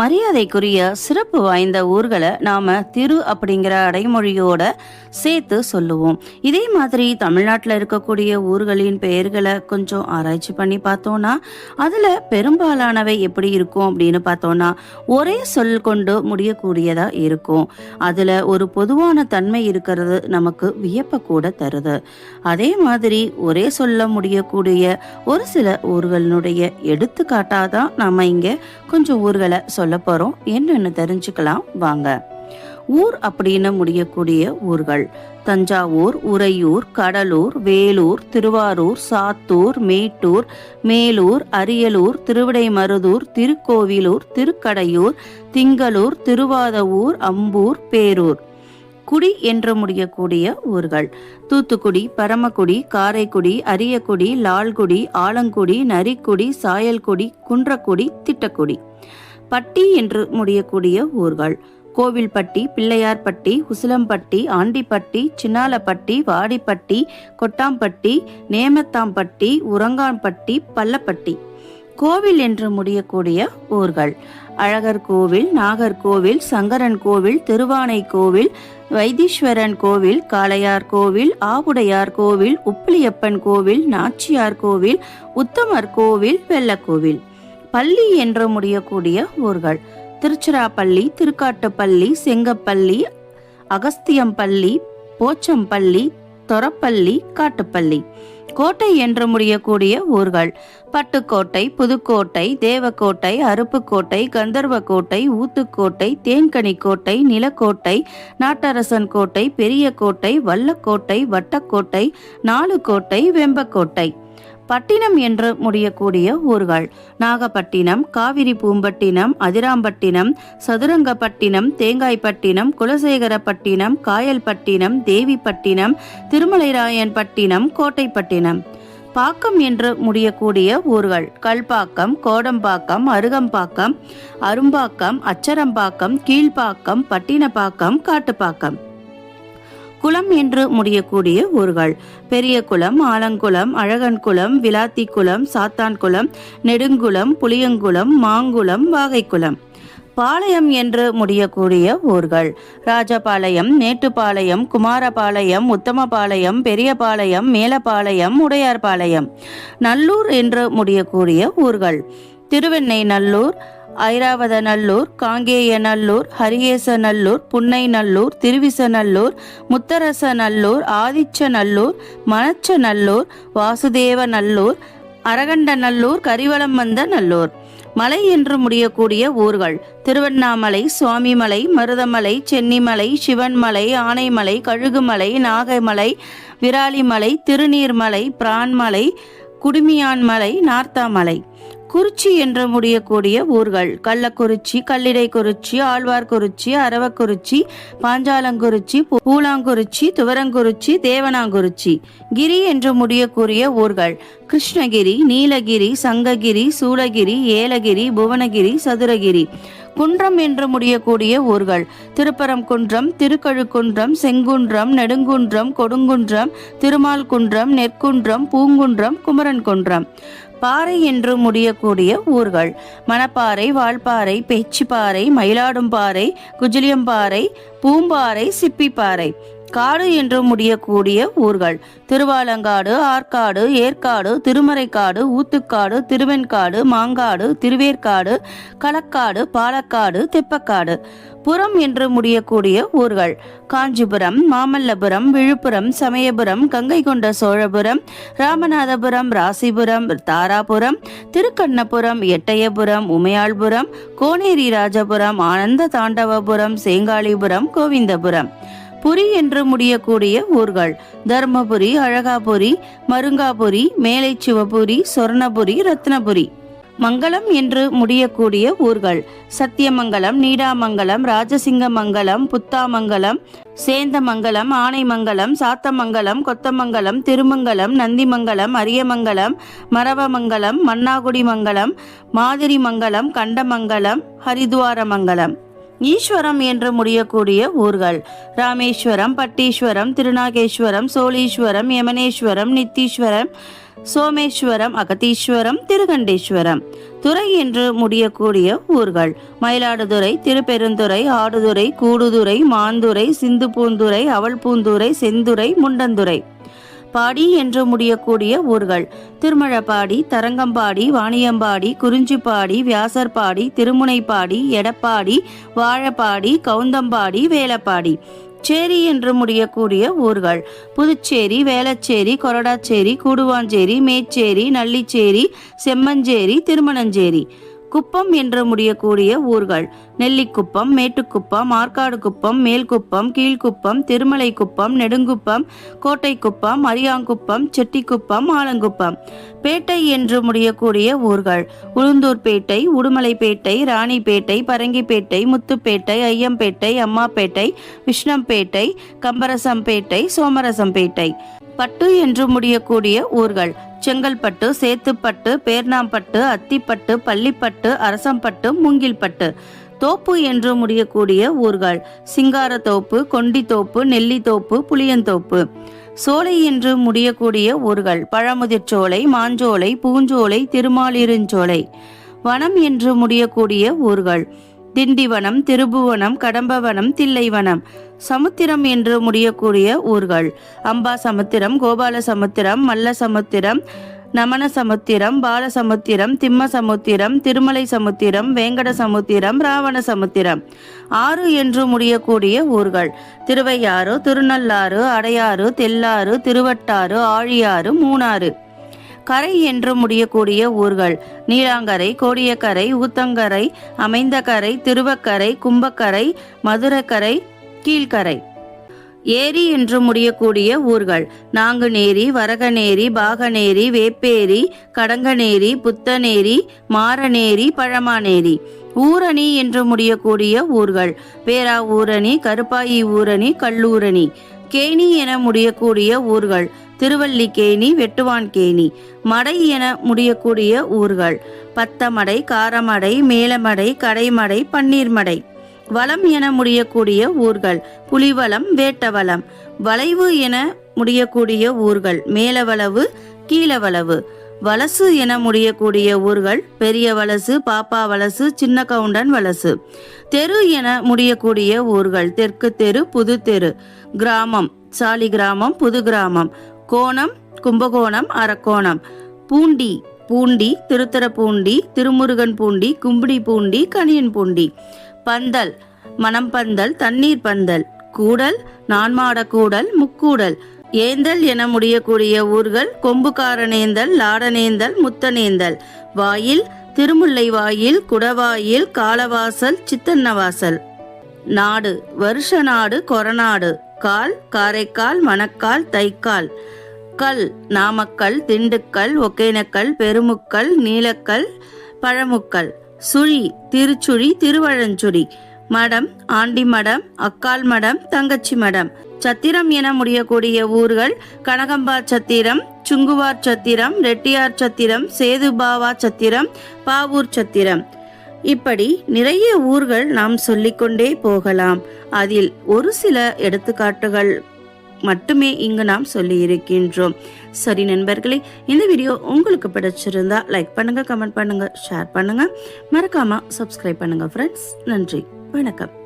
மரியாதைக்குரிய சிறப்பு வாய்ந்த ஊர்களை நாம திரு அப்படிங்கிற அடைமொழியோட சேர்த்து சொல்லுவோம். இதே மாதிரி தமிழ்நாட்டில் இருக்கக்கூடிய ஊர்களின் பெயர்களை கொஞ்சம் ஆராய்ச்சி பண்ணி பார்த்தோம்னா அதில் பெரும்பாலானவை எப்படி இருக்கும் அப்படின்னு பார்த்தோம்னா ஒரே சொல் கொண்டு முடியக்கூடியதா இருக்கும். அதில் ஒரு பொதுவான தன்மை இருக்கிறது நமக்கு வியப்பை கூட தருது. அதே மாதிரி ஒரே சொல்ல முடியக்கூடிய ஒரு சில ஊர்களினுடைய எடுத்துக்காட்டாக தான் நம்ம இங்கே கொஞ்சம் ஊர்களை சொல்ல போகிறோம் என்னென்னு தெரிஞ்சுக்கலாம். வாங்க. ஊர் அப்படின்னு முடியக்கூடிய ஊர்கள். தஞ்சாவூர் உறையூர் கடலூர் வேலூர் திருவாரூர் சாத்தூர் மேட்டூர் மேலூர் அரியலூர் திருவிடைமருதூர் திருக்கோவிலூர் திருக்கடையூர் திங்களூர் திருவாதவூர் அம்பூர் பேரூர். குடி என்று முடியக்கூடிய ஊர்கள். தூத்துக்குடி பரமக்குடி காரைக்குடி அரியக்குடி லால்குடி ஆலங்குடி நரிக்குடி சாயல்குடி குன்றக்குடி திட்டக்குடி. பட்டி என்று முடியக்கூடிய ஊர்கள். கோவில்பட்டி பிள்ளையார்பட்டி உசிலம்பட்டி ஆண்டிப்பட்டி சின்னாலப்பட்டி வாடிப்பட்டி கொட்டாம்பட்டி நேமத்தாம்பட்டி உரங்கான்பட்டி பள்ளப்பட்டி. கோவில் என்று முடியக்கூடிய ஊர்கள். அழகர் கோவில் நாகர்கோவில் சங்கரன் கோவில் திருவானை கோவில் வைத்தீஸ்வரன் கோவில் காளையார் கோவில் ஆவுடையார் கோவில் உப்பிலியப்பன் கோவில் நாச்சியார் கோவில் உத்தமர் கோவில் வெள்ளக்கோவில். பள்ளி என்று முடியக்கூடிய ஊர்கள். திருச்சிராப்பள்ளி திருக்காட்டுப்பள்ளி செங்கப்பள்ளி அகஸ்தியம்பள்ளி போச்சம்பள்ளி தொரப்பள்ளி காட்டுப்பள்ளி. கோட்டை என்று முடியக்கூடிய ஊர்கள். பட்டுக்கோட்டை புதுக்கோட்டை தேவக்கோட்டை அருப்புக்கோட்டை கந்தர்வக்கோட்டை ஊத்துக்கோட்டை தேன்கனிக்கோட்டை நிலக்கோட்டை நாட்டரசன் கோட்டை பெரிய கோட்டை வல்லக்கோட்டை வட்டக்கோட்டை நாலுக்கோட்டை வெம்பக்கோட்டை. பட்டினம் என்று முடியக்கூடிய ஊர்கள். நாகப்பட்டினம் காவிரி பூம்பட்டினம் அதிராம்பட்டினம் சதுரங்கப்பட்டினம் தேங்காய்பட்டினம் குலசேகரப்பட்டினம் காயல்பட்டினம் தேவிப்பட்டினம் திருமலைராயன்பட்டினம் கோட்டைப்பட்டினம். பாக்கம் என்று முடியக்கூடிய ஊர்கள். கல்பாக்கம் கோடம்பாக்கம் அருகம்பாக்கம் அரும்பாக்கம் அச்சரம்பாக்கம் கீழ்ப்பாக்கம் பட்டினப்பாக்கம் காட்டுப்பாக்கம். குளம் என்று முடியக்கூடிய ஊர்கள். பெரிய குளம் ஆலங்குளம் அழகன்குளம் விளாத்திக்குளம் சாத்தான்குளம் நெடுங்குளம் புளியங்குளம் மாங்குளம் வாகைக்குளம். பாளையம் என்று முடியக்கூடிய ஊர்கள். ராஜபாளையம் மேட்டுப்பாளையம் குமாரபாளையம் உத்தமபாளையம் பெரியபாளையம் மேலப்பாளையம் உடையார்பாளையம். நல்லூர் என்று முடியக்கூடிய ஊர்கள். திருவெண்ணை நல்லூர் ஐராவதநல்லூர் காங்கேயநல்லூர் ஹரியேசநல்லூர் புன்னைநல்லூர் திருவிசநல்லூர் முத்தரசநல்லூர் ஆதிச்சநல்லூர் மணச்சநல்லூர் வாசுதேவநல்லூர் அரகண்டநல்லூர் கரிவலம் வந்த நல்லூர் மலை என்று முடியக்கூடிய ஊர்கள் திருவண்ணாமலை சுவாமிமலை மருதமலை சென்னிமலை சிவன்மலை ஆனைமலை கழுகுமலை நாகைமலை விராலிமலை திருநீர்மலை பிரான்மலை குடுமியான்மலை நார்த்தாமலை. குறிச்சி என்று முடியக்கூடிய ஊர்கள். கள்ளக்குறிச்சி கல்லிடைக்குறிச்சி ஆழ்வார்குறிச்சி அரவக்குறிச்சி பாஞ்சாலங்குறிச்சி பூலாங்குறிச்சி துவரங்குறிச்சி தேவனாங்குறிச்சி. கிரி என்று முடியக்கூடிய ஊர்கள். கிருஷ்ணகிரி நீலகிரி சங்ககிரி சூளகிரி ஏலகிரி புவனகிரி சதுரகிரி. குன்றம் என்று முடியக்கூடிய ஊர்கள். திருப்பரங்குன்றம் திருக்கழுக்குன்றம் செங்குன்றம் நெடுங்குன்றம் கொடுங்குன்றம் திருமால் குன்றம் நெற்குன்றம் பூங்குன்றம் குமரன்குன்றம். பாறை என்று முடியக்கூடிய ஊர்கள். மணப்பாறை வால்பாறை பேச்சிப்பாறை மயிலாடும்பாறை குஜிலியம்பாறை பூம்பாறை சிப்பிப்பாறை. காடு என்று முடியக்கூடிய ஊர்கள். திருவாலங்காடு ஆற்காடு ஏற்காடு திருமறைக்காடு ஊத்துக்காடு திருவெண்காடு மாங்காடு திருவேற்காடு களக்காடு பாலக்காடு தெப்பக்காடு. புறம் என்று முடியக்கூடிய ஊர்கள். காஞ்சிபுரம் மாமல்லபுரம் விழுப்புரம் சமயபுரம் கங்கை கொண்ட சோழபுரம் ராமநாதபுரம் ராசிபுரம் தாராபுரம் திருக்கண்ணபுரம் எட்டயபுரம் உமையாள்புரம் கோனேரி ராஜபுரம் ஆனந்த தாண்டவபுரம் சேங்காளிபுரம் கோவிந்தபுரம். புரி என்று முடியக்கூடிய ஊர்கள். தர்மபுரி அழகாபுரி மருங்காபுரி மேலை சிவபுரி சொர்ணபுரி ரத்னபுரி. மங்களம் என்று முடியக்கூடிய ஊர்கள். சத்தியமங்கலம் நீடாமங்கலம் ராஜசிங்கமங்கலம் புத்தாமங்கலம் சேந்தமங்கலம் ஆனைமங்கலம் சாத்தமங்கலம் கொத்தமங்கலம் திருமங்கலம் நந்திமங்கலம் அரியமங்கலம் மரவமங்கலம் மன்னாகுடி மங்கலம் மாதிரிமங்கலம் கண்டமங்கலம் ஹரிதுவாரமங்கலம். ஈஸ்வரம் என்று முடியக்கூடிய ஊர்கள். ராமேஸ்வரம் பட்டீஸ்வரம் திருநாகேஸ்வரம் சோழீஸ்வரம் யமனேஸ்வரம் நித்தீஸ்வரம் சோமேஸ்வரம் அகத்தீஸ்வரம் திருகண்டேஸ்வரம். துறை என்று முடியக்கூடிய ஊர்கள். மயிலாடுதுறை திருப்பெருந்துறை ஆடுதுறை கூடுதுறை மாந்துறை சிந்துபூந்துறை அவல்பூந்துறை செந்துறை முண்டந்துறை. பாடி என்று முடியக்கூடிய ஊர்கள். திருமழப்பாடி தரங்கம்பாடி வாணியம்பாடி குறிஞ்சிப்பாடி வியாசர்பாடி திருமுனைப்பாடி எடப்பாடி வாழப்பாடி கவுந்தம்பாடி வேலப்பாடி. சேரி என்று முடியக்கூடிய ஊர்கள். புதுச்சேரி வேளச்சேரி கொரடாச்சேரி கூடுவாஞ்சேரி மேச்சேரி நள்ளிச்சேரி செம்மஞ்சேரி திருமணஞ்சேரி. குப்பம் என்று முடியக்கூடிய ஊர்கள். நெல்லிக்குப்பம் மேட்டுக்குப்பம் ஆற்காடு குப்பம் மேல்குப்பம் கீழ்குப்பம் திருமலைக்குப்பம் நெடுங்குப்பம் கோட்டைக்குப்பம் அரியாங்குப்பம் செட்டிக்குப்பம் ஆலங்குப்பம். பேட்டை என்று முடியக்கூடிய ஊர்கள். உளுந்தூர்பேட்டை உடுமலைப்பேட்டை ராணிப்பேட்டை பரங்கிப்பேட்டை முத்துப்பேட்டை ஐயம்பேட்டை அம்மாப்பேட்டை விஷ்ணம்பேட்டை கம்பரசம்பேட்டை சோமரசம்பேட்டை பட்டு என்று முடியக்கூடிய ஊர்கள். செங்கல்பட்டு சேத்துப்பட்டு பேர்ணாம்பட்டு அத்திப்பட்டு பள்ளிப்பட்டு அரசம்பட்டு மூங்கில்பட்டு. தோப்பு என்று முடியக்கூடிய ஊர்கள். சிங்காரத்தோப்பு கொண்டித்தோப்பு நெல்லித்தோப்பு புளியந்தோப்பு. சோலை என்று முடியக்கூடிய ஊர்கள். பழமுதிர்ச்சோலை மாஞ்சோலை பூஞ்சோலை திருமாலிருஞ்சோலை. வனம் என்று முடியக்கூடிய ஊர்கள். திண்டிவனம் திருபுவனம் கடம்பவனம் தில்லைவனம். சமுத்திரம் என்று முடியக்கூடிய ஊர்கள். அம்பா சமுத்திரம் கோபால சமுத்திரம் மல்ல சமுத்திரம் நமன சமுத்திரம் பாலசமுத்திரம் திம்ம சமுத்திரம் திருமலை சமுத்திரம் வேங்கட சமுத்திரம் ராவண சமுத்திரம். ஆறு என்று முடியக்கூடிய ஊர்கள். திருவையாறு திருநள்ளாறு அடையாறு தெல்லாறு திருவட்டாறு ஆழியாறு மூணாறு. கரை என்று முடியக்கூடிய ஊர்கள். நீலாங்கரை கோடியக்கரை ஊத்தங்கரை அமைந்தகரை திருவக்கரை கும்பக்கரை மதுரக்கரை கீழ்கரை. ஏரி என்று முடியக்கூடிய ஊர்கள். நாங்குநேரி வரகநேரி பாகநேரி வேப்பேரி கடங்கநேரி புத்தநேரி மாரநேரி பழமானேரி ஊரணி என்று முடியக்கூடிய ஊர்கள். பேரா ஊரணி கருப்பாயி ஊரணி கல்லூரணி. கேணி என முடியக்கூடிய ஊர்கள். திருவல்லிக்கேணி வெட்டுவான்கேணி. மடை என முடியக்கூடிய ஊர்கள். பத்தமடை காரமடை மேலமடை கடைமடை பன்னீர்மடை. வளம் என முடியக்கூடிய ஊர்கள். புலிவளம் வேட்டவளம். வளைவு என முடியக்கூடிய ஊர்கள். மேலவளவு கீழவளவு. வலசு என முடியக்கூடிய ஊர்கள். பெரிய வலசு பாப்பா வலசு சின்ன கவுண்டன் வலசு. தெரு என முடியக்கூடிய ஊர்கள். தெற்கு தெரு புது தெரு. கிராமம் சாலி கிராமம் புது கிராமம். கோணம் கும்பகோணம் அரக்கோணம். பூண்டி பூண்டி திருத்தரப்பூண்டி திருமுருகன் பூண்டி கும்பிடி பூண்டி கனியன் பூண்டி. பந்தல் மணம்பந்தல் தண்ணீர் பந்தல். கூடல் நான்மாட கூடல் முக்கூடல். ஏந்தல் என முடியக்கூடிய ஊர்கள் கொம்புக்காரனேந்தல் லாடனேந்தல் முத்தனேந்தல். வாயில் திருமுல்லை வாயில் குடவாயில் காலவாசல் சித்தன்னவாசல். நாடு வருஷ நாடு கொரநாடு. கால் காரைக்கால் மணக்கால் தைக்கால். கல் நாமக்கல் திண்டுக்கல் ஒகேனக்கல் பெருமுக்கல் நீலக்கல் பழமுக்கல் சுழி திருச்சுழி திருவழஞ்சுழி மடம் ஆண்டி மடம் அக்கால் மடம் தங்கச்சி மடம். சத்திரம் என முடியக்கூடிய ஊர்கள் கனகம்பா சத்திரம் சுங்குவார் சத்திரம் ரெட்டியார் சத்திரம் சேதுபாவா சத்திரம் பாவூர் சத்திரம். இப்படி நிறைய ஊர்கள் நாம் சொல்லிக்கொண்டே போகலாம். அதில் ஒரு சில எடுத்துக்காட்டுகள். மட்டுமே இங்கு நாம் சொல்லி இருக்கின்றோம். சரி நண்பர்களே இந்த வீடியோ உங்களுக்கு பிடிச்சிருந்தா லைக் பண்ணுங்க கமெண்ட் பண்ணுங்க ஷேர் பண்ணுங்க. மறக்காம சப்ஸ்கிரைப் பண்ணுங்க ஃப்ரெண்ட்ஸ் நன்றி வணக்கம்.